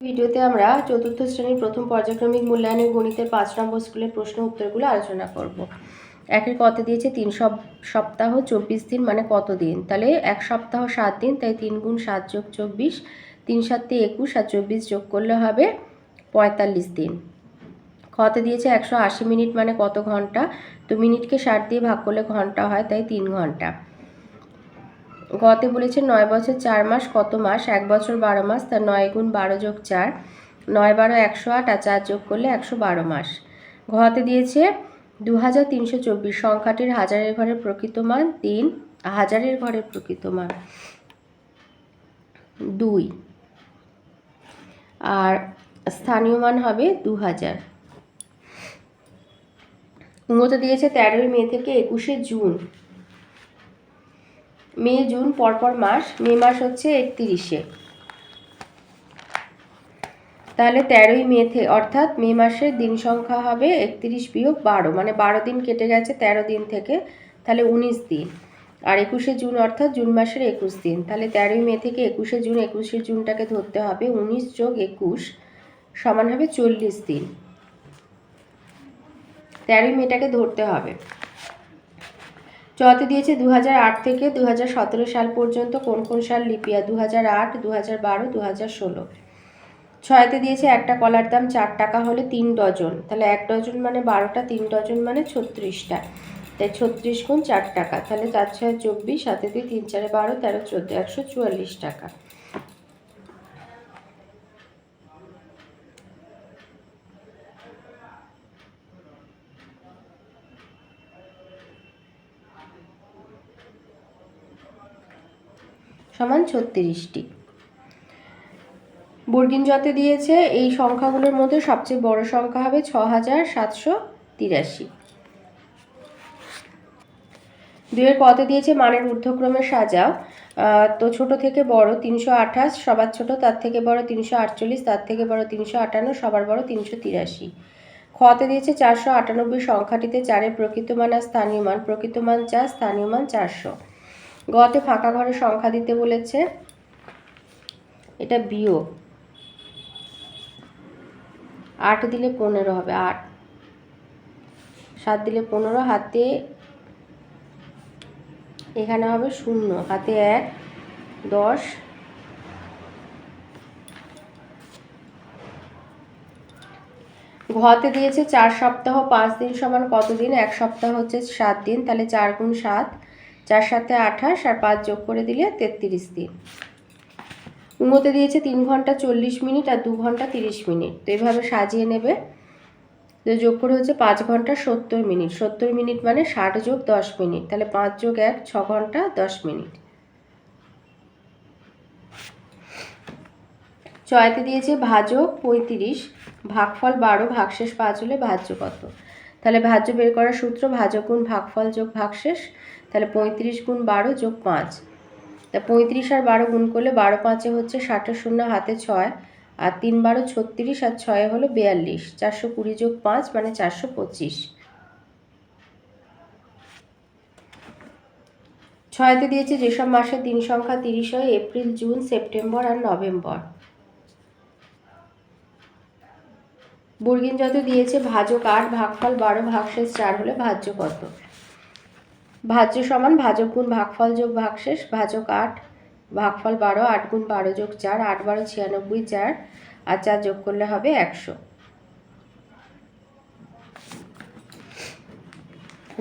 ভিডিওতে আমরা চতুর্থ শ্রেণির প্রথম পর্যায়ক্রমিক মূল্যায়নের গণিতের পাঁচ নম্বর স্কুলের প্রশ্ন উত্তরগুলো আলোচনা করব। একের কত দিয়েছে? তিন সপ সপ্তাহ চব্বিশ দিন মানে কত দিন? তাহলে এক সপ্তাহ সাত দিন, তাই তিন গুণ সাত যোগ চব্বিশ, তিন সাতে একুশ, আর চব্বিশ যোগ করলে হবে পঁয়তাল্লিশ দিন। কতে দিয়েছে? একশো আশি মিনিট মানে কত ঘণ্টা? তো মিনিটকে ষাট দিয়ে ভাগ করলে ঘণ্টা হয়, তাই তিন ঘণ্টা। গতে বলেছে নয় বছর চার মাস, কত মাস? এক বছর বারো মাস, তার নয় গুণ বারো যোগ চার। নয় বারো একশো আট, আর চার যোগ করলে একশো বারো মাস। ঘতে দিয়েছে দু হাজার তিনশো চব্বিশ সংখ্যাটির হাজারের ঘরের প্রকৃত মান তিন, হাজারের ঘরের প্রকৃত মান দুই। আর স্থানীয় মান হবে দু হাজার উন্নত দিয়েছে তেরোই মে থেকে একুশে জুন। মে, জুন পরপর মাস, মে মাস হচ্ছে একত্রিশে। তাহলে তেরোই মে থেকে অর্থাৎ মে মাসের দিন সংখ্যা হবে একত্রিশ বিয়োগ বারো মানে বারো দিন কেটে গেছে তেরো দিন থেকে, তাহলে উনিশ দিন। আর একুশে জুন, অর্থাৎ জুন মাসের একুশ দিন, তাহলে তেরোই মে থেকে একুশে জুন, একুশে জুনটাকে ধরতে হবে উনিশ যোগ একুশ সমান হবে চল্লিশ দিন। তেরোই মেটাকে ধরতে হবে। চতে দিয়েছে দু থেকে দু হাজার সতেরো সাল পর্যন্ত কোন কোন সাল লিপিয়া? দু হাজার আট দু হাজার বারো দু হাজার ষোলো। ছয়তে দিয়েছে একটা কলার দাম চার টাকা হলে তিন ডজন। তাহলে এক ডজন মানে বারোটা, তিন ডজন মানে ছত্রিশটা। তাই ছত্রিশ গুণ চার টাকা। তাহলে চার ছয় চব্বিশ সাথে দুই তিন চারে বারো, তেরো, চোদ্দ, একশো চুয়াল্লিশ টাকা। সমান ছত্রিশটি। বর্গিন যতে দিয়েছে, এই সংখ্যাগুলোর মধ্যে সবচেয়ে বড় সংখ্যা হবে ছ হাজার সাতশো তিরাশি। দুয়ের পথে দিয়েছে মানের ঊর্ধ্বক্রমে সাজাও। তো ছোট থেকে বড় তিনশো আঠাশ, সবার ছোট তার থেকে বড় তিনশো আটচল্লিশ, তার থেকে বড় তিনশো আটান্ন, সবার বড় তিনশো তিরাশি। খতে দিয়েছে চারশো আটানব্বই, সংখ্যাটিতে চারের প্রকৃত মান আর স্থানীয় মান। প্রকৃত মান চার, স্থানীয় মান চারশো। গতে ফাঁকা ঘরের সংখ্যা দিতে বলেছে। এটা বিয়োগ। আট দিলে পনেরো হবে, আট। সাত দিলে পনেরো, হাতে এখানে হবে শূন্য, হাতে এক, দশ। ঘতে দিয়েছে চার সপ্তাহ, পাঁচ দিন সমান কত দিন? এক সপ্তাহ হচ্ছে সাত দিন, তাহলে চার গুণ সাত। চার সাথে আঠাশ আর পাঁচ যোগ করে দিলে তেত্রিশ দিন। উমোতে দিয়েছে তিন ঘণ্টা চল্লিশ মিনিট আর দু ঘণ্টা তিরিশ মিনিট। তো এইভাবে সাজিয়ে নেবে। তো যোগ করে হচ্ছে পাঁচ ঘণ্টা সত্তর মিনিট। সত্তর মিনিট মানে ষাট যোগ দশ মিনিট। তাহলে পাঁচ যোগ এক, ছ ঘণ্টা দশ মিনিট। চয়তে দিয়েছে ভাজক পঁয়ত্রিশ, ভাগফল বারো, ভাগশেষ পাঁচ হলে ভাজ্য কত? তাহলে ভাজ্য বের করার সূত্র ভাজক গুণ ভাগফল যোগ ভাগশেষ। তাহলে পঁয়ত্রিশ গুণ বারো যোগ পাঁচ। তা পঁয়ত্রিশ আর বারো গুণ করলে বারো পাঁচে হচ্ছে ষাটের শূন্য হাতে ছয়। আর তিন বারো ছত্রিশ আর ছয় হলো বিয়াল্লিশ। চারশো কুড়ি যোগ পাঁচ মানে চারশো পঁচিশ। ছয়তে দিয়েছে যেসব মাসের দিন সংখ্যা তিরিশ হয়, এপ্রিল, জুন, সেপ্টেম্বর আর নভেম্বর। বর্গিন যত দিয়েছে ভাজক আট ভাগফল বারো ভাগশেষ চার হলে ভাজ্য কত? ভাজ্য সমান ভাজক গুণ ভাগফল যোগ ভাগশেষ ভাজক আট, ভাগফল বারো, আট গুণ বারো যোগ চার, আট বারো ছিয়ানব্বই চার, আর চার যোগ করলে হবে একশো।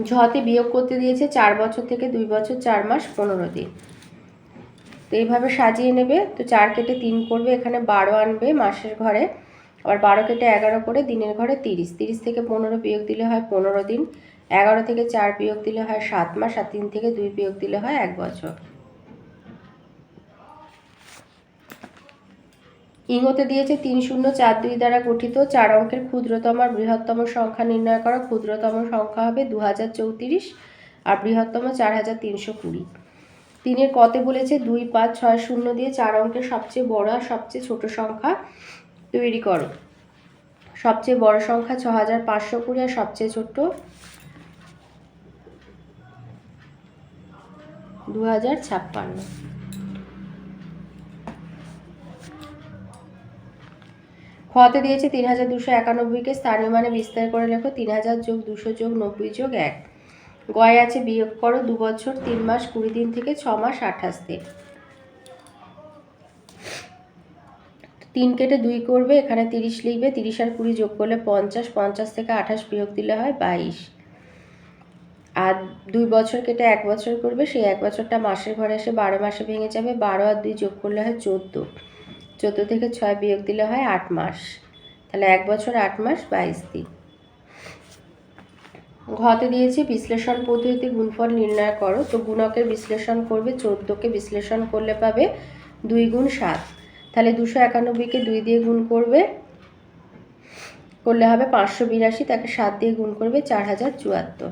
ঝতে বিয়োগ করতে দিয়েছে চার বছর থেকে দুই বছর, চার মাস, পনেরো দিন। তো এইভাবে সাজিয়ে নেবে, তো চার কেটে তিন করবে, এখানে বারো আনবে মাসের ঘরে। আবার বারো কেটে এগারো করে দিনের ঘরে তিরিশ। তিরিশ থেকে পনেরো বিয়োগ দিলে হয় পনেরো দিন। এগারো থেকে চার বিয়োগ দিলে হয় সাত মাস আর তিন থেকে দুই বিয়োগ দিলে হয় এক বছর। ইঙ্গতে দিয়েছে তিন শূন্য চার দুই দ্বারা গঠিত, চার অঙ্কের ক্ষুদ্রতম আর বৃহত্তম সংখ্যা নির্ণয় করা। ক্ষুদ্রতম সংখ্যা হবে দু হাজার চৌত্রিশ আর বৃহত্তম চার হাজার তিনশো কুড়ি। তিনের কতে বলেছে দুই পাঁচ ছয় শূন্য দিয়ে চার অঙ্কের সবচেয়ে বড় আর সবচেয়ে ছোট সংখ্যা তৈরি করো। সবচেয়ে বড় সংখ্যা ছ হাজার পাঁচশো কুড়ি আর সবচেয়ে ছোট দু হাজার ছাপ্পান্ন। খতে দিয়েছে তিন হাজার দুশো একানব্বইকে। স্থানীয় মানে বিস্তার করে লেখো তিন হাজার যোগ দুশো যোগ নব্বই যোগ এক। গয়ে আছে বিয়োগ করো দু বছর তিন মাস, কুড়ি দিন থেকে ছ মাস, আঠাশ দিন। তিন কেটে দুই করবে, এখানে তিরিশ লিখবে, তিরিশ আর কুড়ি যোগ করলে পঞ্চাশ পঞ্চাশ থেকে আঠাশ বিয়োগ দিলে হয় বাইশ। আর দুই বছর কেটে এক বছর করবে, সেই এক বছরটা মাসের ঘরে এসে বারো মাসে ভেঙে যাবে, বারো আর দুই যোগ করলে হয় চোদ্দ। চোদ্দ থেকে ছয় বিয়োগ দিলে হয় আট মাস। তাহলে এক বছর আট মাস, বাইশ দিন। ঘতে দিয়েছে বিশ্লেষণ পদ্ধতিতে গুণফল নির্ণয় করো। তো গুণকের বিশ্লেষণ করবে, চোদ্দোকে বিশ্লেষণ করলে পাবে দুই গুণ সাত। তাহলে দুশো একানব্বইকে দুই দিয়ে গুণ করবে, করলে হবে পাঁচশো বিরাশি, তাকে সাত দিয়ে গুণ করবে চার হাজার চুয়াত্তর।